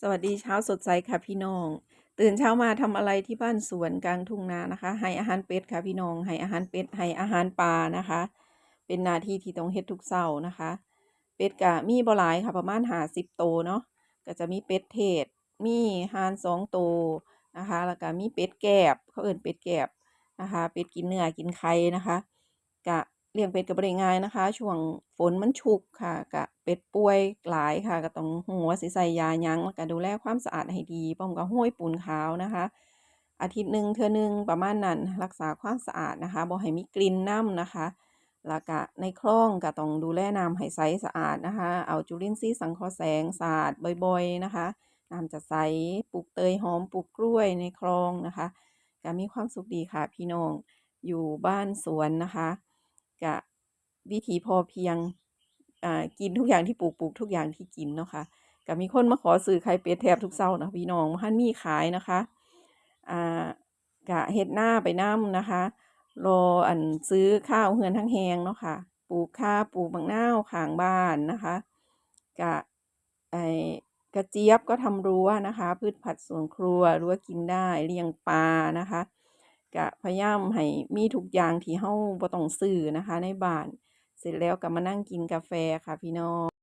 สวัสดีเช้าสดใสค่ะพี่น้อง ตื่นเช้ามาทำอะไรที่บ้านสวนกลางทุ่งนานะคะ ให้อาหารเป็ดค่ะพี่น้อง ให้อาหารเป็ด ให้อาหารปลานะคะ เป็นหน้าที่ที่ต้องเฮ็ดทุกเช้านะคะ เป็ดก็มีบ่หลายค่ะประมาณ50โตวเนาะ ก็จะมีเป็ดเทศ มีหาน2โตวนะคะ แล้วก็มีเป็ดแกบเขาเอิ้นเป็ดแกบนะคะ เป็ดกินเนื้อกินไข่นะคะก็ เลี้ยงเป็ดก็บ่ได้ง่ายนะคะ ช่วงฝนมันชุกค่ะก็เป็ดป่วยหลายค่ะ ก็ต้องรู้ว่าสิใส่ยายั้งแล้วก็ดูแลความสะอาดให้ดีพร้อมกับโรยปูนขาวนะคะ อาทิตย์หนึ่งเทื่อหนึ่งประมาณนั้นรักษาความสะอาดนะคะบ่ให้มีกลิ่นน้ำนะคะแล้วก็ในคลองก็ต้องดูแลน้ำให้ใสสะอาดนะคะ เอาจุลินทรีย์สังเคราะห์แสงสาดบ่อยๆนะคะน้ำจะใสปลูกเตยหอมปลูกกล้วยในคลองนะคะก็มีความสุขดีค่ะพี่น้องอยู่บ้านสวนนะคะ ก็วิถีพอเพียงอ่ากินทุกอย่างที่ปลูกปลูกทุกอย่างที่กินเนาะค่ะก็มีคนมาขอซื้อไข่เป็ดแทบทุกเช้านะพี่น้องบ่ทันมีขายนะคะอ่าก็เฮ็ดหน้าไปน้ำนะคะรออันซื้อข้าวเรือนทั้งแรงเนาะค่ะปลูกข่าปลูกบักนาวขางบ้านนะคะก็ไอ้กระเจี๊ยบก็ทำรั้วนะคะ พืชผักสวนครัวรั้วกินได้เลี้ยงปลานะคะ ก็พยายามให้มีทุกอย่างที่เฮาบ่ต้องซื้อนะคะ ในบ้าน เสร็จแล้วก็มานั่งกินกาแฟค่ะพี่น้อง